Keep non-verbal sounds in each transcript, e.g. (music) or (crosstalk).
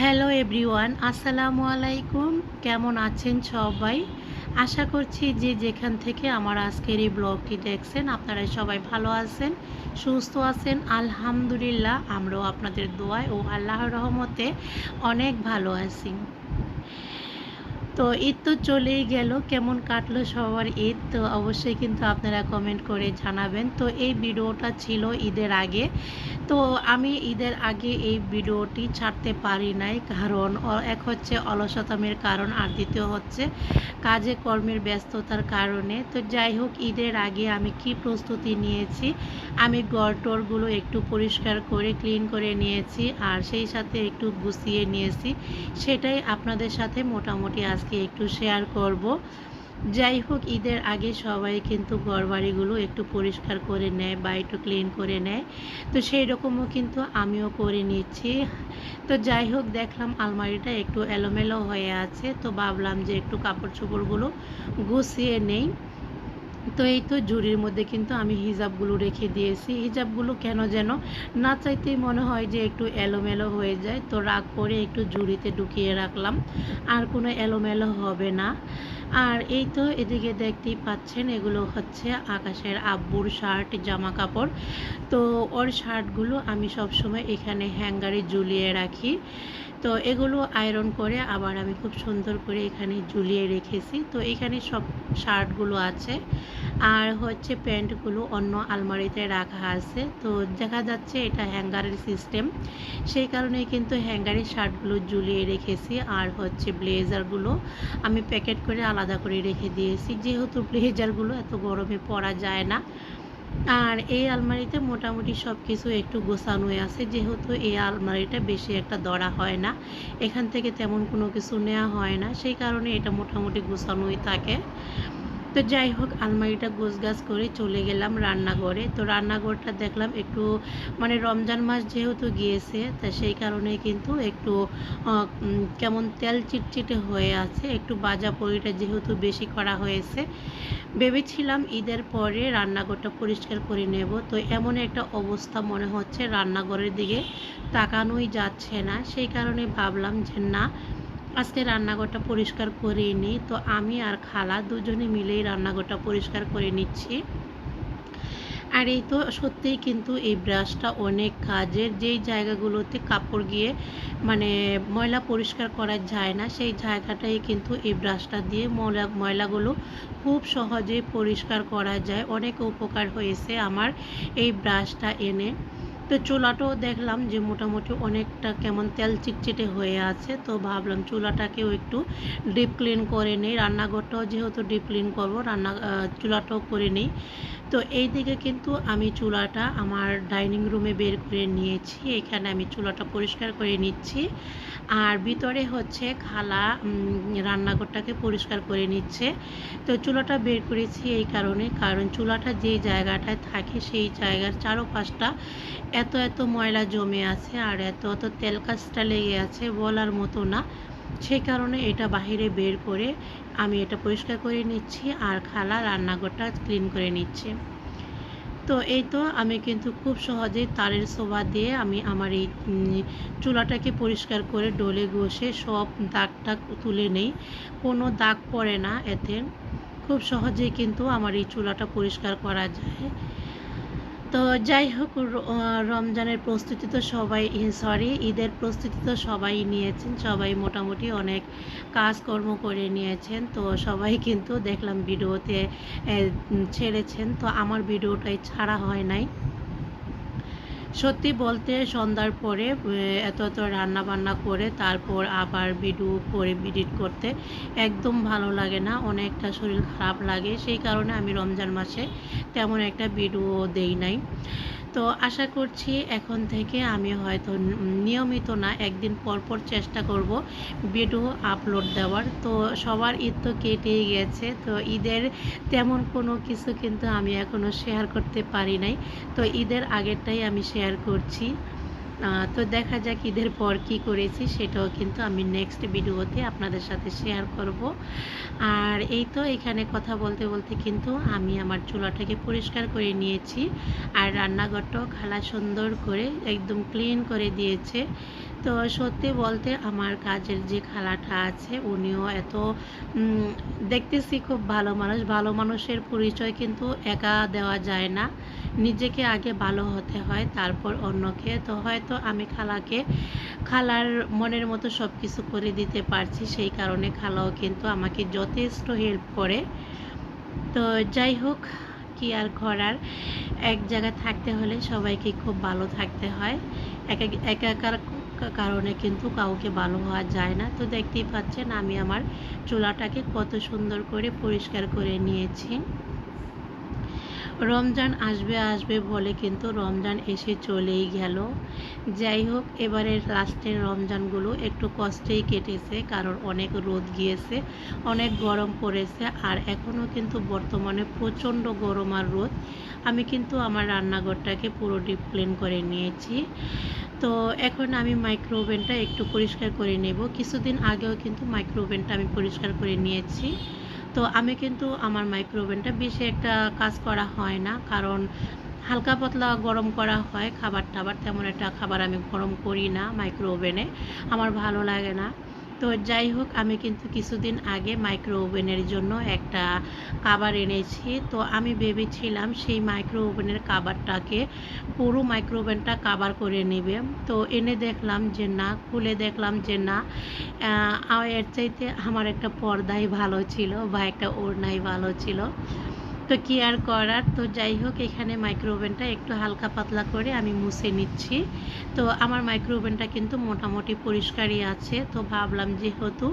Hello everyone, আসসালামু আলাইকুম। কেমন আছেন সবাই? আশা করছি যে যেখান থেকে আমার আজকের এই ব্লগটি দেখছেন, আপনারা সবাই ভালো আছেন, সুস্থ আছেন। আলহামদুলিল্লাহ, আমরাও আপনাদের দোয়ায় ও আল্লাহর রহমতে অনেক ভালো আছি। তো ঈদ তো চলেই গেল, কেমন কাটলো সবার ঈদ? তো অবশ্যই কিন্তু আপনারা কমেন্ট করে জানাবেন। তো এই ভিডিওটা ছিল ঈদের আগে। তো আমি ঈদের আগে এই ভিডিওটি ছাড়তে পারি নাই, কারণ এক হচ্ছে অলসতামের কারণ, আর দ্বিতীয় হচ্ছে কাজে কর্মের ব্যস্ততার কারণে। তো যাই হোক, ঈদের আগে আমি কি প্রস্তুতি নিয়েছি? আমি গড়টরগুলো একটু পরিষ্কার করে ক্লিন করে নিয়েছি, আর সেই সাথে একটু গুছিয়ে নিয়েছি। সেটাই আপনাদের সাথে মোটামুটি আজকে একটু শেয়ার করব। যাই হোক, ঈদের আগে সবাই কিন্তু ঘরবাড়িগুলো একটু পরিষ্কার করে নেয় বা একটু ক্লিন করে নেয়। তো সেই রকমও কিন্তু আমিও করে নিচ্ছি। তো যাই হোক, দেখলাম আলমারিটা একটু এলোমেলো হয়ে আছে। তো ভাবলাম যে একটু কাপড় চোপড়গুলো গুছিয়ে নেই। তো এই তো ঝুড়ির মধ্যে কিন্তু আমি হিজাবগুলো রেখে দিয়েছি। হিজাবগুলো কেন যেন না চাইতেই মনে হয় যে একটু এলোমেলো হয়ে যায়। তো রাগ করে একটু জুড়িতে ঢুকিয়ে রাখলাম। আর কোনো এলোমেলো হবে না। আর এই তো এদিকে দেখতেই পাচ্ছেন, এগুলো হচ্ছে আকাশের আব্বুর শার্ট জামা কাপড় তো ওর শার্টগুলো আমি সবসময় এখানে হ্যাঙ্গারে ঝুলিয়ে রাখি। তো এগুলো আয়রন করে আবার আমি খুব সুন্দর করে এখানে ঝুলিয়ে রেখেছি। তো এখানে সব শার্টগুলো আছে। আর হচ্ছে প্যান্টগুলো অন্য আলমারিতে রাখা আছে। তো দেখা যাচ্ছে এটা হ্যাঙ্গারের সিস্টেম সেই কারণে কিন্তু হ্যাঙ্গারের শার্টগুলো ঝুলিয়ে রেখেছি। আর হচ্ছে ব্লেজারগুলো আমি প্যাকেট করে আলাদা করে রেখে দিয়েছি। যেহেতু ব্লেজারগুলো এত গরমে পরা যায় না আর এই আলমারিতে মোটামুটি সব কিছু একটু গোছানো আছে, যেহেতু এই আলমারিটা বেশি একটা দরা হয় না, এখান থেকে তেমন কোনো কিছু নেওয়া হয় না, সেই কারণে এটা মোটামুটি গোছানোই থাকে। তো যাই হোক, আলমারিটা গোছগাছ করে চলে গেলাম রান্নাঘরে। তো রান্নাঘরটা দেখলাম একটু মানে রমজান মাস যেহেতু গিয়েছে, তা সেই কারণে কিন্তু একটু কেমন তেল চিটচিটে হয়ে আছে। একটু বাজা পরিটা যেহেতু বেশি করা হয়েছে। ভেবেছিলাম ঈদের পরে রান্নাঘরটা পরিষ্কার করে নেব। তো এমন একটা অবস্থা মনে হচ্ছে রান্নাঘরের দিকে তাকানোই যাচ্ছে না। সেই কারণে ভাবলাম যে না আজকে রান্নাঘরটা পরিষ্কার করে নিই তো আমি আর খালা দুজনে মিলেই রান্নাঘরটা পরিষ্কার করে নিচ্ছি। আর এই তো সত্যিই কিন্তু এই ব্রাশটা অনেক কাজের, যেই জায়গাগুলোতে কাপড় গিয়ে মানে ময়লা পরিষ্কার করা যায় না, সেই জায়গাটাই কিন্তু এই ব্রাশটা দিয়ে ময়লা, ময়লাগুলো খুব সহজেই পরিষ্কার করা যায়। অনেক উপকার হয়েছে আমার এই ব্রাশটা এনে। তো চুলাটাও দেখলাম যে মোটামুটি অনেকটা কেমন তেল চিটচিটে হয়ে আছে। তো ভাবলাম চুলাটাকেও একটু ডিপ ক্লিন করে নিই। রান্নাঘরটাও যেহেতু ডিপ ক্লিন করব, রান্না চুলাটাও করে নিই। তো এই দিকে কিন্তু আমি চুলাটা আমার ডাইনিং রুমে বের করে নিয়েছি। এখানে আমি চুলাটা পরিষ্কার করে নিচ্ছি। আর ভিতরে হচ্ছে খালা রান্নাঘরটাকে পরিষ্কার করে নিচ্ছে। তো চুলাটা বের করেছি এই কারণে, কারণ চুলাটা যেই জায়গাটায় থাকে সেই জায়গার চারোপাশটা এত এত ময়লা জমে আছে আর এত এত তেল কাজটা লেগে আছে বলার মতো না। সেই কারণে এটা বাইরে বের করে আমি এটা পরিষ্কার করে নিচ্ছি আর খালা রান্নাঘরটা ক্লিন করে নিচ্ছে। তো এই তো আমি কিন্তু খুব সহজেই তারের সোভা দিয়ে আমি আমার এই চুলাটাকে পরিষ্কার করে ডলে ঘষে সব দাগ টাগ তুলে নেই। কোনো দাগ পড়ে না এতে। খুব সহজেই কিন্তু আমার এই চুলাটা পরিষ্কার করা যায়। তো যাই হোক রমজানের প্রস্তুতি তো সবাই সরি ঈদের প্রস্তুতি তো সবাই নিয়েছেন, সবাই মোটামুটি অনেক কাজকর্ম করে নিয়েছেন, তো সবাই কিন্তু দেখলাম ভিডিওতে ছেড়েছেন, তো আমার ভিডিওটাই ছাড়া হয় নাই। সত্যি বলতে সন্ধ্যার পরে এত এত রান্না বান্না করে তারপর আবার ভিডিও করে এডিট করতে একদম ভালো লাগে না, অনেকটা শরীর খারাপ লাগে। সেই কারণে আমি রমজান মাসে তেমন একটা ভিডিও দেই নাই। তো আশা করছি এখন থেকে আমি হয়তো নিয়মিত না, একদিন পরপর পর চেষ্টা করব ভিডিও আপলোড দেওয়ার। তো সবার ঈদ তো কেটেই গেছে, তো ঈদের তেমন কোনো কিছু কিন্তু আমি এখনও শেয়ার করতে পারি নাই। তো ঈদের আগেরটাই আমি শেয়ার করছি। তো দেখা যাক ঈদের পর কি করেছি, সেটাও কিন্তু আমি নেক্সট ভিডিওতে আপনাদের সাথে শেয়ার করব। আর এই তো এখানে কথা বলতে বলতে কিন্তু আমি আমার চুলাটাকে পরিষ্কার করে নিয়েছি। আর রান্নাঘরটাও খালা সুন্দর করে একদম ক্লিন করে দিয়েছে। তো সত্যি বলতে আমার কাজের যে খালাটা আছে, উনিও এত দেখতেছি খুব ভালো মানুষ। ভালো মানুষের পরিচয় কিন্তু একা দেওয়া যায় না। নিজেকে আগে ভালো হতে হয়, তারপর অন্যকে। তো হয়তো আমি খালাকে, খালার মনের মতো সব কিছু করে দিতে পারছি, সেই কারণে খালাও কিন্তু আমাকে যথেষ্ট হেল্প করে। তো যাই হোক, কি আর করার? এক জায়গায় থাকতে হলে সবাইকে খুব ভালো থাকতে হয়। একা, একাকার কারণে কিন্তু কাউকে ভালো হওয়া যায় না। তো দেখতেই পাচ্ছেন আমি আমার চুলাটাকে কত সুন্দর করে পরিষ্কার করে নিয়েছি। রমজান আসবে আসবে বলে কিন্তু রমজান এসে চলেই গেল। যাই হোক এবারের লাস্টের রমজানগুলো একটু কষ্টেই কেটেছে, কারণ অনেক রোদ গিয়েছে, অনেক গরম পড়েছে, আর এখনও কিন্তু বর্তমানে প্রচণ্ড গরম আর রোদ। আমি কিন্তু আমার রান্নাঘরটাকে পুরো ডিপ ক্লিন করে নিয়েছি। তো এখন আমি মাইক্রো ওভেনটা একটু পরিষ্কার করে নেব। কিছুদিন আগেও কিন্তু মাইক্রো ওভেনটা আমি পরিষ্কার করে নিয়েছি। তো আমি কিন্তু আমার মাইক্রো ওভেনটা বেশি একটা কাজ করা হয় না, কারণ হালকা পাতলা গরম করা হয় খাবার টাবার তেমন একটা খাবার আমি গরম করি না মাইক্রো ওভেনে আমার ভালো লাগে না। তো যাই হোক, আমি কিন্তু কিছুদিন আগে মাইক্রো ওভেনের জন্য একটা কাবার এনেছি। তো আমি ভেবেছিলাম সেই মাইক্রো ওভেনের কাবারটাকে পুরো মাইক্রো ওভেনটা কাবার করে নেবে। তো এনে দেখলাম যে না, খুলে দেখলাম যে না এর চাইতে আমার একটা পর্দাই ভালো ছিল বা একটা ওড়নাই ভালো ছিল। তো কি আর করার? তো যাই হোক, এখানে মাইক্রো ওভেনটা একটু হালকা পাতলা করে আমি মুছে নিচ্ছি। তো আমার মাইক্রো ওভেনটা কিন্তু মোটামুটি পরিষ্কারই আছে। তো ভাবলাম যেহেতু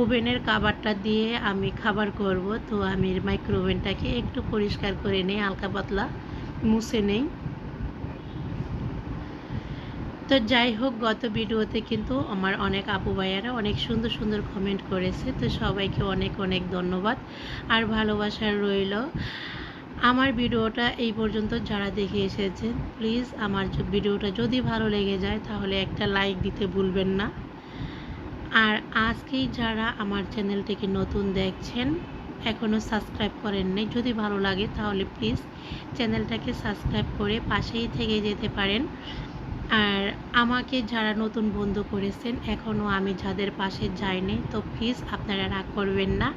ওভেনের কাবারটা দিয়ে আমি খাবার করব, তো আমি মাইক্রোওভেনটাকে একটু পরিষ্কার করে নিই, হালকা পাতলা মুছে নেই। তো যাই হোক, গত ভিডিওতে কিন্তু আমার অনেক আপু ভাইয়ারা অনেক সুন্দর সুন্দর কমেন্ট করেছে। তো সবাইকে অনেক অনেক ধন্যবাদ আর ভালোবাসার রইল। আমার ভিডিওটা এই পর্যন্ত যারা দেখে এসেছেন প্লিজ আমার ভিডিওটা যদি ভালো লেগে যায় তাহলে একটা লাইক দিতে ভুলবেন না। আর আজকেই যারা আমার চ্যানেলটিকে নতুন দেখছেন এখনও সাবস্ক্রাইব করেননি যদি ভালো লাগে তাহলে প্লিজ চ্যানেলটাকে সাবস্ক্রাইব করে পাশেই থেকে যেতে পারেন। আর আমাকে যারা নতুন বন্ধু করেছেন এখনও আমি যাদের পাশে যাইনি, তো প্লিজ আপনারা রাগ করবেন না।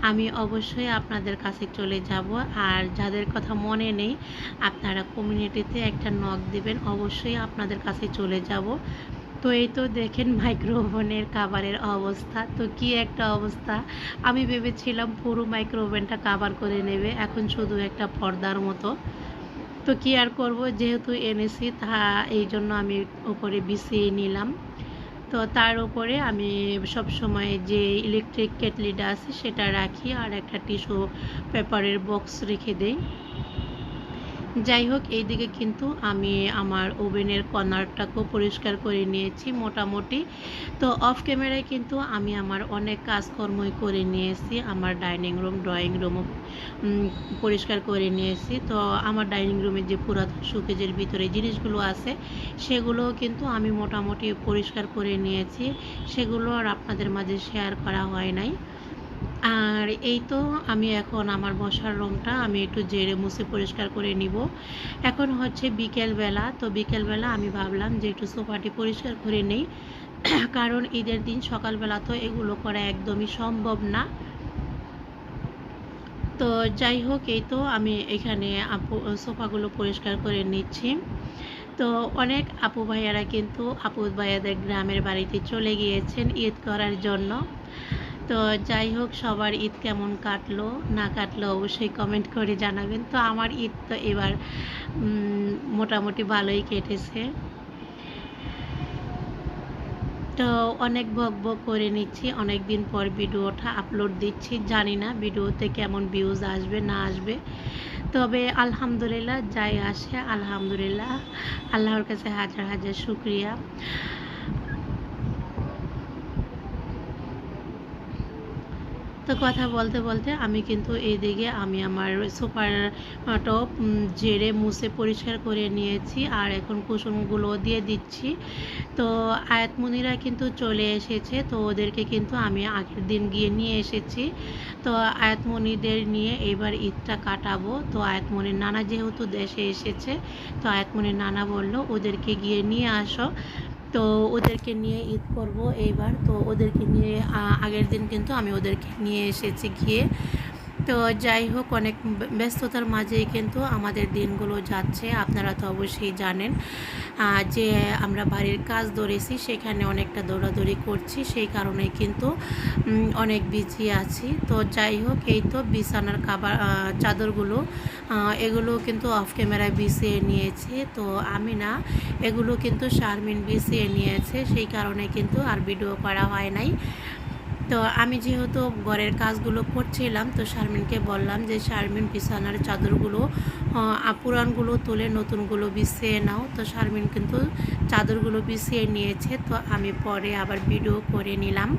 আমি অবশ্যই আপনাদের কাছে চলে যাব। আর যাদের কথা মনে নেই, আপনারা কমিউনিটিতে একটা নক দিবেন। অবশ্যই আপনাদের কাছে চলে যাব। তো এই তো দেখেন মাইক্রোওভেনের কাভারের অবস্থা। তো কি একটা অবস্থা? আমি ভেবেছিলাম পুরো মাইক্রোওভেনটা কাভার করে নেবে। এখন শুধু একটা পর্দার মতো। তো কি আর করব? যেহেতু এনেছি তা এই জন্য আমি উপরে বিছিয়ে নিলাম। তো তার উপরে আমি সব সময় যে ইলেকট্রিক কেটলিটা আছে, সেটা রাখি আর একটা টিস্যু পেপারের বক্স রেখে দেই। যাই হোক, এইদিকে কিন্তু আমি আমার ওভেনের কর্নারটাকেও পরিষ্কার করে নিয়েছি মোটামুটি। তো অফ ক্যামেরায় কিন্তু আমি আমার অনেক কাজকর্মই করে নিয়েছি। আমার ডাইনিং রুম, ড্রয়িং রুমও পরিষ্কার করে নিয়েছি। তো আমার ডাইনিং রুমের যে পুরাতন শোকেজের ভিতরে জিনিসগুলো আছে, সেগুলোও কিন্তু আমি মোটামুটি পরিষ্কার করে নিয়েছি। সেগুলো আর আপনাদের মাঝে শেয়ার করা হয় নাই। আর এই তো আমি এখন আমার বসার রুমটা আমি একটু জেরে মুছে পরিষ্কার করে নিব। এখন হচ্ছে বিকেলবেলা, তো বিকেলবেলা আমি ভাবলাম যে একটু সোফাটি পরিষ্কার করে নেই। (clears throat) কারণ ঈদের দিন সকালবেলা তো এগুলো করা একদমই সম্ভব না। তো যাই হোক, এই তো আমি এখানে আপু, সোফাগুলো পরিষ্কার করে নিচ্ছি। তো অনেক আপু ভাইয়ারা কিন্তু, আপু ভাইয়াদের গ্রামের বাড়িতে চলে গিয়েছেন ঈদ করার জন্য। তো যাই হোক, সবার ঈদ কেমন কাটলো, না কাটলো অবশ্যই কমেন্ট করে জানাবেন। তো আমার ঈদ তো এবার মোটামুটি ভালোই কেটেছে। তো অনেক বক বক করে নিচ্ছি অনেক দিন পর ভিডিওটা আপলোড দিচ্ছি, জানি না ভিডিওতে কেমন ভিউজ আসবে, না আসবে। তবে আলহামদুলিল্লাহ, যাই আসে, আলহামদুলিল্লাহ, আল্লাহর কাছে হাজার হাজার শুক্রিয়া। কথা বলতে বলতে আমি কিন্তু এইদিকে আমি আমার সুপার টপ জেরে মুছে পরিষ্কার করে নিয়েছি আর এখন কুসুমগুলো দিয়ে দিচ্ছি। তো আয়াতমণিরা কিন্তু চলে এসেছে, তো ওদেরকে কিন্তু আমি আগের দিন গিয়ে নিয়ে এসেছি। তো আয়াতমণিদের নিয়ে এবার ঈদটা কাটাবো। তো আয়াতমণির নানা যেহেতু দেশে এসেছে, তো আয়াতমণির নানা বলল, ওদেরকে গিয়ে নিয়ে আসো। তো ওদেরকে নিয়ে ঈদ করব এইবার। তো ওদেরকে নিয়ে আগের দিন কিন্তু আমি ওদেরকে নিয়ে এসেছি গিয়ে। তো যাই হোক, অনেক ব্য- ব্যস্ততার মাঝেই কিন্তু আমাদের দিনগুলো যাচ্ছে, আপনারা তো অবশ্যই জানেন। যে আমরা বাড়ির কাজ ধরেছি, সেখানে অনেকটা দৌড়াদৌড়ি করছি, সেই কারণে কিন্তু অনেক বিজি আছি। তো যাই হোক, এই তো বিছানার কাবার চাদরগুলো এগুলো কিন্তু অফ ক্যামেরায় বিছিয়ে নিয়েছে। তো আমি না, এগুলো কিন্তু শারমিন বিছিয়ে নিয়েছে, সেই কারণে কিন্তু আর ভিডিও করা হয় নাই। তো আমি যেহেতু ঘরের কাজগুলো করছিলাম, তো শারমিনকে বললাম যে, শারমিন, বিছানার চাদরগুলো পুরানগুলো তুলে নতুনগুলো বিছিয়ে নাও। তো শারমিন কিন্তু চাদরগুলো বিছিয়ে নিয়েছে, তো আমি পরে আবার ভিডিও করে নিলাম।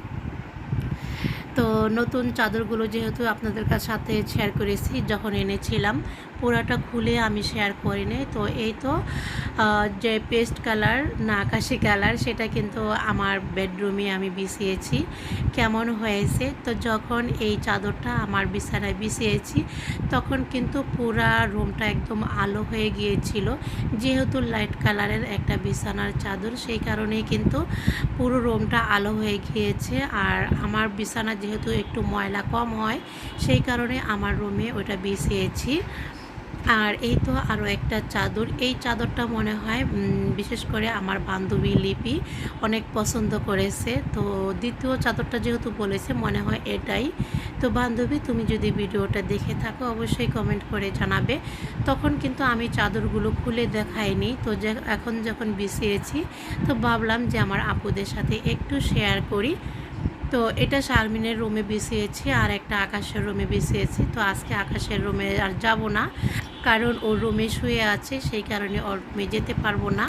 তো নতুন চাদরগুলো যেহেতু আপনাদের সাথে শেয়ার করেছি, যখন এনেছিলাম, পুরাটা খুলে আমি শেয়ার করিনি তো এই তো যে পেস্ট কালার না আকাশি কালার সেটা কিন্তু আমার বেডরুমে আমি বিছিয়েছি। কেমন হয়েছে? তো যখন এই চাদরটা আমার বিছানায় বিছিয়েছি, তখন কিন্তু পুরা রুমটা একদম আলো হয়ে গিয়েছিল। যেহেতু লাইট কালারের একটা বিছানার চাদর, সেই কারণেই কিন্তু পুরো রুমটা আলো হয়ে গিয়েছে। আর আমার বিছানা যেহেতু একটু ময়লা কম হয়, সেই কারণে আমার রুমে ওটা বিছিয়েছি। আর এই তো আরও একটা চাদর। এই চাদরটা মনে হয় বিশেষ করে আমার বান্ধবী লিপি অনেক পছন্দ করেছে। তো দ্বিতীয় চাদরটা যেহেতু বলেছে, মনে হয় এটাই। তো বান্ধবী, তুমি যদি ভিডিওটা দেখে থাকো, অবশ্যই কমেন্ট করে জানাবে। তখন কিন্তু আমি চাদরগুলো খুলে দেখাইনি। তো যে, এখন যখন বিছিয়েছি, তো ভাবলাম যে আমার আপুদের সাথে একটু শেয়ার করি। তো এটা শারমিনের রুমে বিছিয়েছি আর একটা আকাশের রুমে বিছিয়েছি। তো আজকে আকাশের রুমে আর যাব না, কারণ ওর রুমে শুয়ে আছে, সেই কারণে ওর রুমে যেতে পারব না।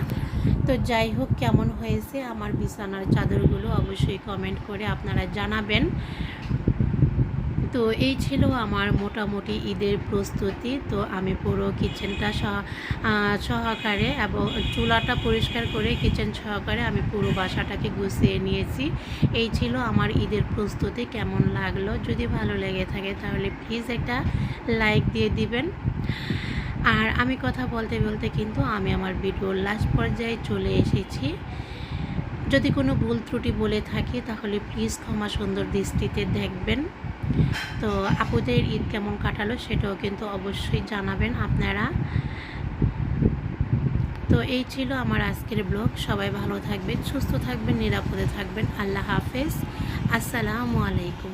তো যাই হোক, কেমন হয়েছে আমার বিছানার চাদরগুলো অবশ্যই কমেন্ট করে আপনারা জানাবেন। তো এই ছিল আমার মোটামুটি ঈদের প্রস্তুতি। তো আমি পুরো কিচেনটা সহ- সহকারে এবং চুলাটা পরিষ্কার করে কিচেন সহকারে আমি পুরো বাসাটাকে গুছিয়ে নিয়েছি। এই ছিল আমার ঈদের প্রস্তুতি, কেমন লাগল? যদি ভালো লেগে থাকে তাহলে প্লিজ একটা লাইক দিয়ে দিবেন। আর আমি কথা বলতে বলতে কিন্তু আমি আমার ভিডিওর লাস্ট পর্যায়ে চলে এসেছি। যদি কোনো ভুল ত্রুটি বলে থাকি তাহলে প্লিজ ক্ষমা সুন্দর দৃষ্টিতে দেখবেন। তো আপুদের ঈদ কেমন কাটালো সেটাও কিন্তু অবশ্যই জানাবেন আপনারা। তো এই ছিল আমার আজকের ব্লগ। সবাই ভালো থাকবেন, সুস্থ থাকবেন, নিরাপদে থাকবেন। আল্লাহ হাফেজ। আসসালামু আলাইকুম।